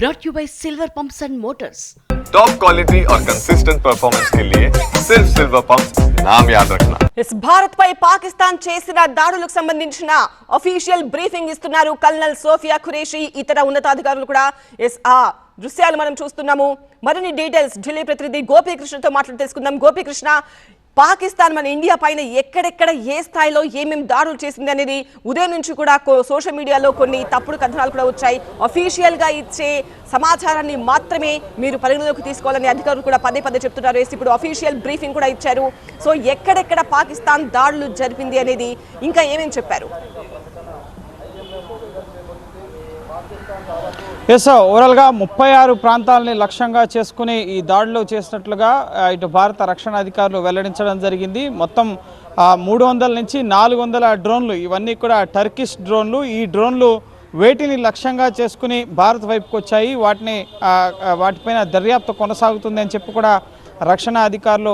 brought you by Silver Pumps and Motors. Top quality और consistent performance के लिए सिर्फ सिल्वर पंप नाम याद रखना ఎస్ భారత్ పై పాకిస్తాన్ చేసిన దాడులకు సంబంధించిన అఫీషియల్ బ్రీఫింగ్ ఇస్తున్నారు కల్నల్ సోఫియా ఖురేషి ఇతర ఉన్నతాధికారులు కూడా ఎస్ ఆ దృశ్యాలు మనం చూస్తున్నాము మరిన్ని డీటెయిల్స్ ఢిల్లీ ప్రతినిధి గోపీకృష్ణతో మాట్లాడి తెలుసుకుందాం గోపీకృష్ణ పాకిస్తాన్ మన ఇండియా పైన ఎక్కడెక్కడ ఏ స్థాయిలో ఏమేమి దాడులు చేసింది అనేది ఉదయం నుంచి కూడా సోషల్ మీడియాలో కొన్ని తప్పుడు కథనాలు కూడా వచ్చాయి. అఫీషియల్గా ఇచ్చే సమాచారాన్ని మాత్రమే మీరు పరిగణలోకి తీసుకోవాలని అధికారులు కూడా పదే పదే చెప్తున్నారు. వేసి ఇప్పుడు అఫీషియల్ బ్రీఫింగ్ కూడా ఇచ్చారు. సో ఎక్కడెక్కడ పాకిస్తాన్ దాడులు జరిపింది అనేది ఇంకా ఏమేమి చెప్పారు? ఎస్ ఓవరాల్గా ముప్పై ఆరు ప్రాంతాలని లక్ష్యంగా చేసుకుని ఈ దాడులు చేసినట్లుగా ఇటు భారత రక్షణ అధికారులు వెల్లడించడం జరిగింది. మొత్తం మూడు వందల నుంచి నాలుగు వందల డ్రోన్లు ఇవన్నీ కూడా టర్కిష్ డ్రోన్లు. ఈ డ్రోన్లు వేటిని లక్ష్యంగా చేసుకుని భారత్ వైపుకి వచ్చాయి వాటిని వాటిపైన దర్యాప్తు కొనసాగుతుంది అని చెప్పి కూడా రక్షణ అధికారులు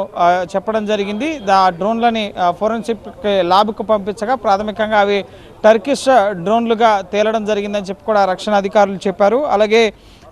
చెప్పడం జరిగింది. దా డ్రోన్లని ఫోరెన్సిక్ ల్యాబ్కు పంపించగా ప్రాథమికంగా అవి టర్కిష్ డ్రోన్లుగా తేలడం జరిగిందని చెప్పి కూడా రక్షణ అధికారులు చెప్పారు. అలాగే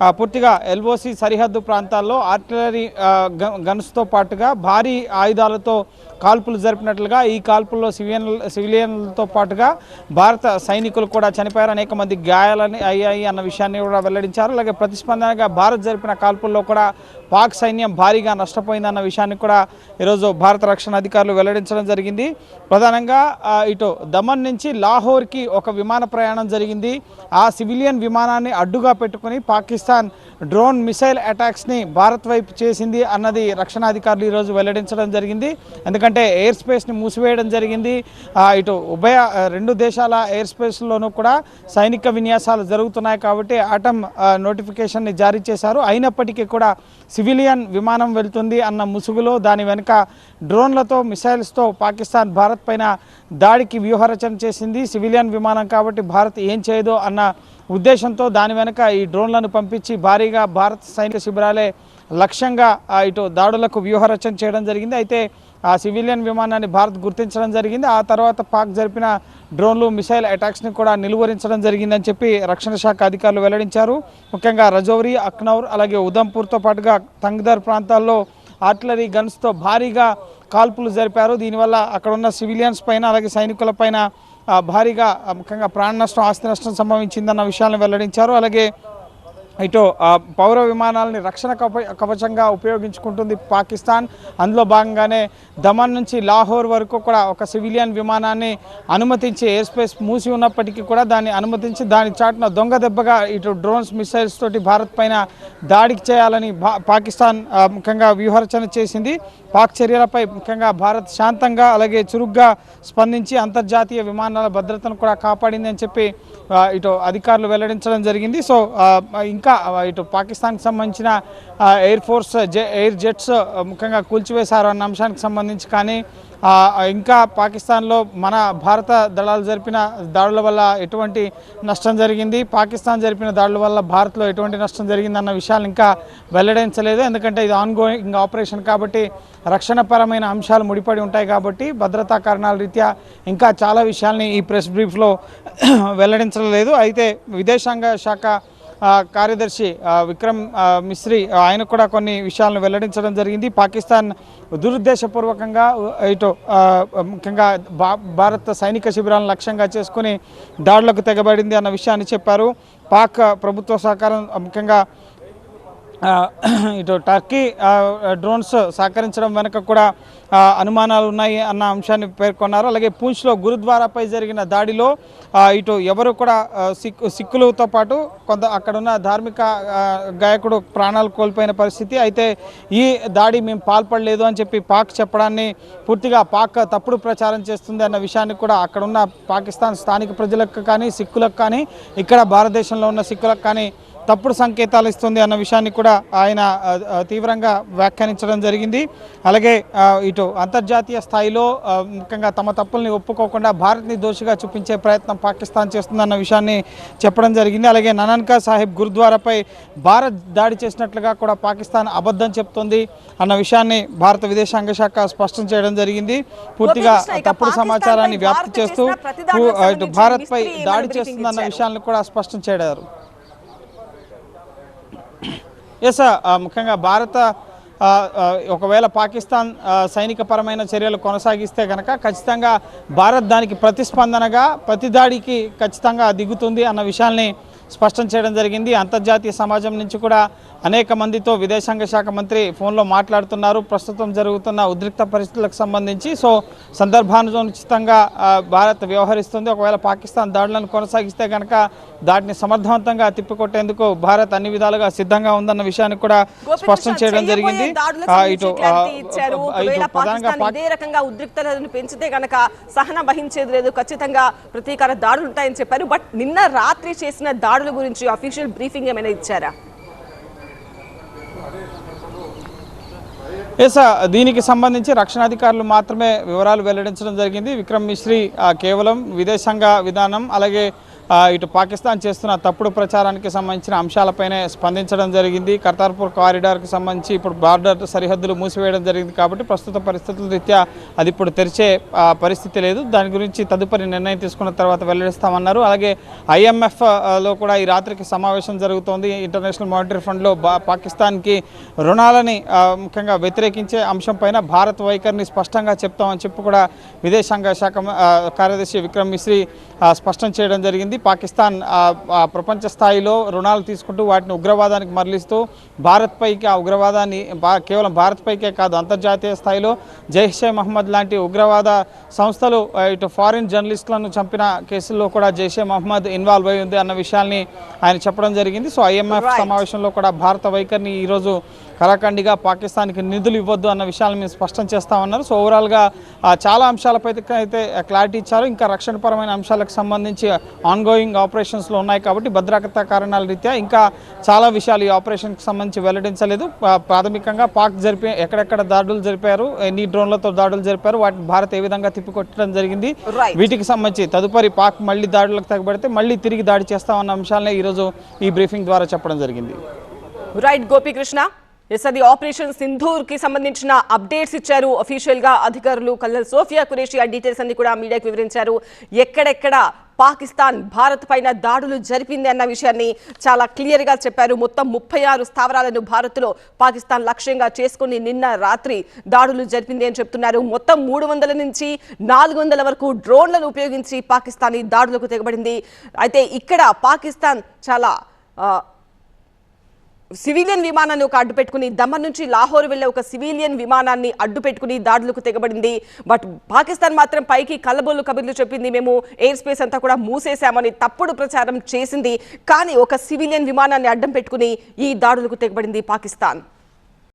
పూర్తిగా ఎల్ఓసి సరిహద్దు ప్రాంతాల్లో ఆర్టిలరీ గ- గన్స్తో పాటుగా భారీ ఆయుధాలతో కాల్పులు జరిపినట్లుగా ఈ కాల్పుల్లో సివియన్ సివిలియన్లతో పాటుగా భారత సైనికులు కూడా చనిపోయారు. అనేక మంది గాయాలని అయ్యాయి అన్న విషయాన్ని కూడా వెల్లడించారు. అలాగే ప్రతిస్పందనగా భారత్ జరిపిన కాల్పుల్లో కూడా పాక్ సైన్యం భారీగా నష్టపోయిందన్న విషయాన్ని కూడా ఈరోజు భారత రక్షణ అధికారులు వెల్లడించడం జరిగింది. ప్రధానంగా ఇటు దమన్ నుంచి లాహోర్కి ఒక విమాన ప్రయాణం జరిగింది. ఆ సివిలియన్ విమానాన్ని అడ్డుగా పెట్టుకుని పాకిస్తాన్ Son. డ్రోన్ మిసైల్ అటాక్స్ని భారత్ వైపు చేసింది అన్నది రక్షణ అధికారులు ఈరోజు వెల్లడించడం జరిగింది. ఎందుకంటే ఎయిర్ స్పేస్ని మూసివేయడం జరిగింది. ఇటు ఉభయ రెండు దేశాల ఎయిర్ స్పేస్లోనూ కూడా సైనిక విన్యాసాలు జరుగుతున్నాయి కాబట్టి ఆటం నోటిఫికేషన్ని జారీ చేశారు. అయినప్పటికీ కూడా సివిలియన్ విమానం వెళ్తుంది అన్న ముసుగులో దాని వెనుక డ్రోన్లతో మిసైల్స్తో పాకిస్తాన్ భారత్ పైన దాడికి వ్యూహరచన చేసింది. సివిలియన్ విమానం కాబట్టి భారత్ ఏం చేయదు అన్న ఉద్దేశంతో దాని వెనుక ఈ డ్రోన్లను పంపించి భారీ భారీగా భారత సైనిక శిబిరాలే లక్ష్యంగా ఇటు దాడులకు వ్యూహరచన చేయడం జరిగింది. అయితే ఆ సివిలియన్ విమానాన్ని భారత్ గుర్తించడం జరిగింది. ఆ తర్వాత పాక్ జరిపిన డ్రోన్లు మిసైల్ అటాక్స్ని కూడా నిలువరించడం జరిగిందని చెప్పి రక్షణ శాఖ అధికారులు వెల్లడించారు. ముఖ్యంగా రజౌరి అక్నౌర్ అలాగే ఉదంపూర్తో పాటుగా తంగ్దర్ ప్రాంతాల్లో ఆర్టిలరీ గన్స్తో భారీగా కాల్పులు జరిపారు. దీనివల్ల అక్కడ ఉన్న సివిలియన్స్ పైన అలాగే సైనికుల పైన భారీగా ముఖ్యంగా ప్రాణ నష్టం ఆస్తి నష్టం సంభవించిందన్న విషయాలను వెల్లడించారు. అలాగే ఇటు పౌర విమానాలని రక్షణ కవ కవచంగా ఉపయోగించుకుంటుంది పాకిస్తాన్. అందులో భాగంగానే దమన్ నుంచి లాహోర్ వరకు కూడా ఒక సివిలియన్ విమానాన్ని అనుమతించి ఎయిర్ స్పేస్ మూసి ఉన్నప్పటికీ కూడా దాన్ని అనుమతించి దాని చాటున దొంగ దెబ్బగా ఇటు డ్రోన్స్ మిసైల్స్ తోటి భారత్ పైన దాడికి చేయాలని భా- పాకిస్తాన్ ముఖ్యంగా వ్యూహరచన చేసింది. పాక్ చర్యలపై ముఖ్యంగా భారత్ శాంతంగా అలాగే చురుగ్గా స్పందించి అంతర్జాతీయ విమానాల భద్రతను కూడా కాపాడింది అని చెప్పి ఇటు అధికారులు వెల్లడించడం జరిగింది. సో ఇంకా ఇటు పాకిస్తాన్కి సంబంధించిన ఎయిర్ ఫోర్స్ జె ఎయిర్ జెట్స్ ముఖ్యంగా కూల్చివేశారు అన్న అంశానికి సంబంధించి కానీ ఇంకా పాకిస్తాన్లో మన భారత దళాలు జరిపిన దాడుల వల్ల ఎటువంటి నష్టం జరిగింది? పాకిస్తాన్ జరిపిన దాడుల వల్ల భారత్లో ఎటువంటి నష్టం జరిగింది అన్న విషయాలు ఇంకా వెల్లడించలేదు. ఎందుకంటే ఇది ఆన్గోయింగ్ ఆపరేషన్ కాబట్టి రక్షణపరమైన అంశాలు ముడిపడి ఉంటాయి కాబట్టి భద్రతా కారణాల రీత్యా ఇంకా చాలా విషయాల్ని ఈ ప్రెస్ బ్రీఫ్లో వెల్లడించలేదు. అయితే విదేశాంగ శాఖ కార్యదర్శి విక్రమ్ మిశ్రీ ఆయన కూడా కొన్ని విషయాలను వెల్లడించడం జరిగింది. పాకిస్తాన్ దురుద్దేశపూర్వకంగా ఇటు ముఖ్యంగా భా భారత సైనిక శిబిరాలను లక్ష్యంగా చేసుకుని దాడులకు తెగబడింది అన్న విషయాన్ని చెప్పారు. పాక్ ప్రభుత్వ సహకారం ముఖ్యంగా ఇటు టర్కీ డ్రోన్స్ సహకరించడం వెనుక కూడా అనుమానాలు ఉన్నాయి అన్న అంశాన్ని పేర్కొన్నారు. అలాగే పూంచ్లో గురుద్వారాపై జరిగిన దాడిలో ఇటు ఎవరు కూడా సిక్కు సిక్కులతో పాటు కొంత అక్కడున్న ధార్మిక గాయకుడు ప్రాణాలు కోల్పోయిన పరిస్థితి. అయితే ఈ దాడి మేము పాల్పడలేదు అని చెప్పి పాక్ చెప్పడాన్ని పూర్తిగా పాక్ తప్పుడు ప్రచారం చేస్తుంది అన్న విషయాన్ని కూడా అక్కడున్న పాకిస్తాన్ స్థానిక ప్రజలకు కానీ సిక్కులకు కానీ ఇక్కడ భారతదేశంలో ఉన్న సిక్కులకు కానీ తప్పుడు సంకేతాలు ఇస్తుంది అన్న విషయాన్ని కూడా ఆయన తీవ్రంగా వ్యాఖ్యానించడం జరిగింది. అలాగే ఇటు అంతర్జాతీయ స్థాయిలో ముఖ్యంగా తమ తప్పుల్ని ఒప్పుకోకుండా భారత్ని దోషిగా చూపించే ప్రయత్నం పాకిస్తాన్ చేస్తుందన్న విషయాన్ని చెప్పడం జరిగింది. అలాగే ననన్కా సాహిబ్ గురుద్వారాపై భారత్ దాడి చేసినట్లుగా కూడా పాకిస్తాన్ అబద్ధం చెప్తోంది అన్న విషయాన్ని భారత విదేశాంగ శాఖ స్పష్టం చేయడం జరిగింది. పూర్తిగా తప్పుడు సమాచారాన్ని వ్యాప్తి చేస్తూ ఇటు భారత్పై దాడి చేస్తుందన్న? విషయాన్ని కూడా స్పష్టం చేయడారు. ఎస్ uh, ముఖ్యంగా భారత uh, uh, ఒకవేళ పాకిస్తాన్ సైనికపరమైన చర్యలు కొనసాగిస్తే కనుక ఖచ్చితంగా భారత్ దానికి ప్రతిస్పందనగా ప్రతిదాడికి ఖచ్చితంగా దిగుతుంది అన్న విషయాల్ని స్పష్టం చేయడం జరిగింది. అంతర్జాతీయ సమాజం నుంచి కూడా అనేక మందితో విదేశాంగ శాఖ మంత్రి ఫోన్లో మాట్లాడుతున్నారు. ప్రస్తుతం జరుగుతున్న ఉద్రిక్త పరిస్థితులకు సంబంధించి. సో సందర్భానుచితంగా భారత్ వ్యవహరిస్తుంది. ఒకవేళ పాకిస్తాన్ దాడులను కొనసాగిస్తే కనుక దాటిని సమర్థవంతంగా తిప్పికొట్టేందుకు భారత్ అన్ని విధాలుగా సిద్ధంగా ఉందన్న విషయాన్ని కూడా స్పష్టం చేయడం జరిగింది. ఇటు ప్రధానంగా ఉద్రిక్తతను పెంచితే గనక సహన వహించేది లేదు. ఖచ్చితంగా ప్రతీకార దాడులు ఉంటాయని చెప్పారు. బట్ నిన్న రాత్రి చేసిన దాడుల గురించి అఫీషియల్ బ్రీఫింగ్ ఏమైనా ఇచ్చారా? ఎస్ దీనికి సంబంధించి రక్షణాధికారులు మాత్రమే వివరాలు వెల్లడించడం జరిగింది. విక్రమ్ మిశ్రీ ఆ, కేవలం విదేశాంగ విధానం అలాగే ఇటు పాకిస్తాన్ చేస్తున్న తప్పుడు ప్రచారానికి సంబంధించిన అంశాలపైనే స్పందించడం జరిగింది. కర్తార్పూర్ కారిడార్కి సంబంధించి ఇప్పుడు బార్డర్ సరిహద్దులు మూసివేయడం జరిగింది కాబట్టి ప్రస్తుత పరిస్థితుల రీత్యా అది ఇప్పుడు తెరిచే పరిస్థితి లేదు. దాని గురించి తదుపరి నిర్ణయం తీసుకున్న తర్వాత వెల్లడిస్తామన్నారు. అలాగే ఐఎంఎఫ్లో కూడా ఈ రాత్రికి సమావేశం జరుగుతోంది. ఇంటర్నేషనల్ మానిటరీ ఫండ్లో బా పాకిస్తాన్కి రుణాలని ముఖ్యంగా వ్యతిరేకించే అంశంపైన భారత్ వైఖరిని స్పష్టంగా చెప్తామని చెప్పి కూడా విదేశాంగ శాఖ కార్యదర్శి విక్రమ్ మిశ్రీ స్పష్టం చేయడం జరిగింది. పాకిస్తాన్ ఆ, ఆ, ప్రపంచ స్థాయిలో రుణాలు తీసుకుంటూ వాటిని ఉగ్రవాదానికి మరలిస్తూ భారత్ పైకి ఆ ఉగ్రవాదాన్ని కేవలం భారత్ పైకే కాదు అంతర్జాతీయ స్థాయిలో జైషే మహమ్మద్ లాంటి ఉగ్రవాద సంస్థలు ఇటు ఫారిన్ జర్నలిస్టులను చంపిన కేసుల్లో కూడా జైషే మహమ్మద్ ఇన్వాల్వ్ అయి ఉంది అన్న విషయాల్ని ఆయన చెప్పడం జరిగింది సో ఐఎంఎఫ్. సమావేశంలో కూడా భారత వైఖరిని ఈరోజు కరాఖండిగా పాకిస్తాన్కి నిధులు ఇవ్వద్దు అన్న విషయాలను మేము స్పష్టం చేస్తామన్నారు సో ఓవరాల్గా చాలా అంశాలపై అయితే క్లారిటీ ఇచ్చారు. ఇంకా రక్షణపరమైన అంశాలకు సంబంధించి ఆన్గోయింగ్ ఆపరేషన్స్లో ఉన్నాయి కాబట్టి భద్రతా కారణాల రీత్యా ఇంకా చాలా విషయాలు ఈ ఆపరేషన్కి సంబంధించి వెల్లడించలేదు. ప్రాథమికంగా పాక్ జరిపి ఎక్కడెక్కడ దాడులు జరిపారు ఎన్ని డ్రోన్లతో దాడులు జరిపారు వాటిని భారత్ ఏ విధంగా తిప్పికొట్టడం జరిగింది. వీటికి సంబంధించి తదుపరి పాక్ మళ్ళీ దాడులకు తగ్గబడితే మళ్ళీ తిరిగి దాడి చేస్తామన్న అంశాలనే ఈరోజు ఈ బ్రీఫింగ్ ద్వారా చెప్పడం జరిగింది. రైట్ గోపీకృష్ణ. ఎస్ అది ఆపరేషన్ సింధూర్కి సంబంధించిన అప్డేట్స్ ఇచ్చారు. అఫీషియల్గా అధికారులు కల్నల్ సోఫియా కురేషి ఆ డీటెయిల్స్ అన్ని కూడా మీడియాకి వివరించారు. ఎక్కడెక్కడ పాకిస్తాన్ భారత్ పైన దాడులు జరిపింది అన్న విషయాన్ని చాలా క్లియర్గా చెప్పారు. మొత్తం ముప్పై ఆరు స్థావరాలను భారత్లో పాకిస్తాన్ లక్ష్యంగా చేసుకుని నిన్న రాత్రి దాడులు జరిపింది అని చెప్తున్నారు. మొత్తం మూడు వందల నుంచి నాలుగు వందల వరకు డ్రోన్లను ఉపయోగించి పాకిస్తాన్ ఈ దాడులకు తెగబడింది. అయితే ఇక్కడ పాకిస్తాన్ చాలా సివిలియన్ విమానాన్ని ఒక అడ్డు పెట్టుకుని దమన్ నుంచి లాహోర్ వెళ్ళే ఒక సివిలియన్ విమానాన్ని అడ్డు పెట్టుకుని దాడులకు తెగబడింది. బట్ పాకిస్తాన్ మాత్రం పైకి కల్లబోలు కబుర్లు చెప్పింది. మేము ఎయిర్ స్పేస్ అంతా కూడా మూసేశామని తప్పుడు ప్రచారం చేసింది. కానీ ఒక సివిలియన్ విమానాన్ని అడ్డం పెట్టుకుని ఈ దాడులకు తెగబడింది పాకిస్తాన్.